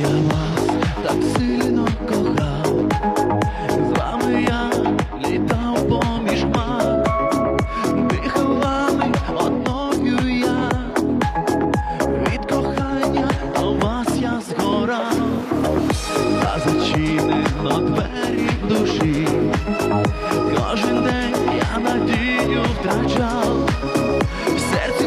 я вас так сильно кохав, з вами я літав поміж мар, дихав вами одною я, від кохання до вас я згорав, та зачинено двері душі, кожен день я надію втрачав. В серці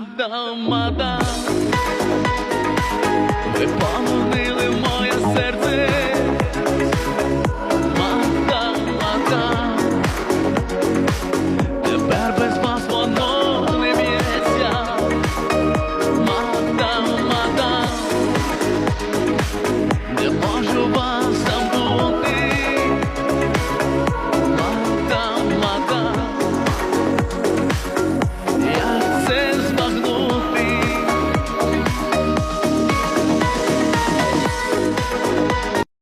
тамада, ви пану